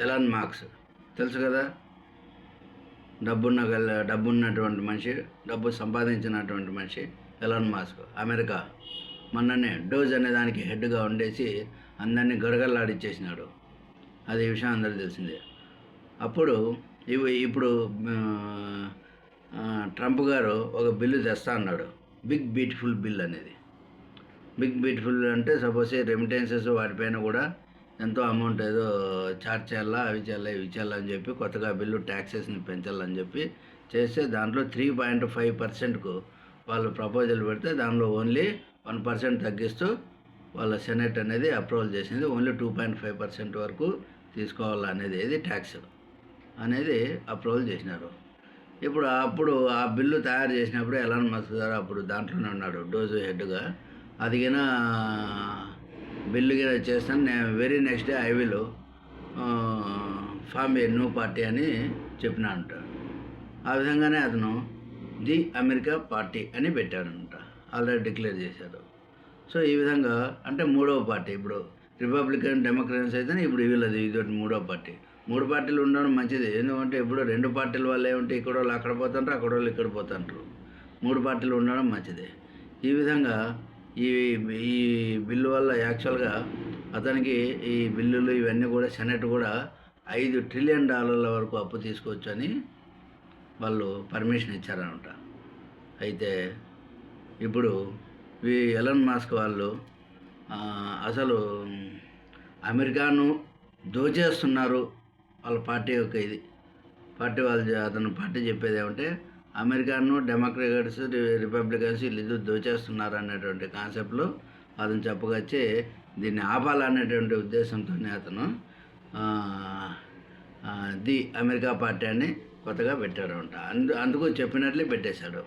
Elon marks. తెలుసు కదా? డబ్బున్న గల్ డబ్బున్నటువంటి మనిషి డబ్బు సంపాదించినటువంటి మనిషి ఎలాన్ మాస్క్ అమెరికా. మొన్ననే డోజ్ అనే దానికి హెడ్గా ఉండేసి అందరినీ గడగడలాడిచ్చేసినాడు. అది విషయం అందరికీ తెలిసిందే. అప్పుడు ఇవి ఇప్పుడు ట్రంప్ గారు ఒక బిల్లు తెస్తా అన్నాడు. బిగ్ బ్యూటిఫుల్ బిల్ అనేది. బిగ్ బ్యూటిఫుల్ అంటే సపోజ్ రెమిటెన్సెస్ వాటిపైన కూడా ఎంతో అమౌంట్ ఏదో చార్జ్ చేయాలా అవి చేయాలా ఇవి చేయాలా అని చెప్పి కొత్తగా బిల్లు ట్యాక్సెస్ని పెంచాలని చెప్పి చేస్తే దాంట్లో త్రీ పాయింట్ ఫైవ్ పర్సెంట్కు వాళ్ళు ప్రపోజల్ పెడితే దానిలో ఓన్లీ వన్ పర్సెంట్ తగ్గిస్తూ వాళ్ళ సెనెట్ అనేది అప్రూవల్ చేసింది. Only two point five percent వరకు తీసుకోవాలా అనేది ఇది ట్యాక్స్ అనేది అప్రూవల్ చేసినారు. ఇప్పుడు అప్పుడు ఆ బిల్లు తయారు చేసినప్పుడు ఎలాన్ మస్క్ గారు అప్పుడు దాంట్లోనే ఉన్నాడు డోజు హెడ్గా. అదిగినా బిల్లు కింద చేస్తాను. నేను very next day I will form a new party అని చెప్పిన అంట ఆ విధంగానే అతను ది అమెరికా పార్టీ అని పెట్టాడంట. ఆల్రెడీ డిక్లేర్ చేశారు. సో ఈ విధంగా అంటే మూడవ పార్టీ ఇప్పుడు రిపబ్లికన్ డెమోక్రట్స్ అయితే ఇప్పుడు వీళ్ళది ఇది మూడో పార్టీ. మూడు పార్టీలు ఉండడం మంచిది. ఎందుకంటే ఇప్పుడు రెండు పార్టీల వల్ల ఏమంటే ఇక్కడ వాళ్ళు అక్కడ పోతుంటారు అక్కడ వాళ్ళు ఇక్కడ పోతుంటారు మూడు పార్టీలు ఉండడం మంచిది. ఈ విధంగా ఈ ఈ బిల్లు వల్ల యాక్చువల్గా అతనికి ఈ బిల్లులు ఇవన్నీ కూడా సెనెట్ కూడా ఐదు ట్రిలియన్ డాలర్ల వరకు అప్పు తీసుకోవచ్చు అని వాళ్ళు పర్మిషన్ ఇచ్చారనమాట. అయితే ఇప్పుడు ఈ ఎలన్ మాస్క్ వాళ్ళు అసలు అమెరికాను దోచేస్తున్నారు వాళ్ళ పార్టీ యొక్క ఇది. పార్టీ వాళ్ళు అతను పార్టీ చెప్పేది ఏమంటే అమెరికాను డెమోక్రాట్స్ రిపబ్లికన్స్ వీళ్ళిద్దరు దోచేస్తున్నారు అనేటువంటి కాన్సెప్ట్లో అతను చెప్పగచ్చి దీన్ని ఆపాలనేటువంటి ఉద్దేశంతోనే అతను ది అమెరికా పార్టీ అని కొత్తగా పెట్టాడు అంట అందు అందుకు చెప్పినట్లే పెట్టేశాడు.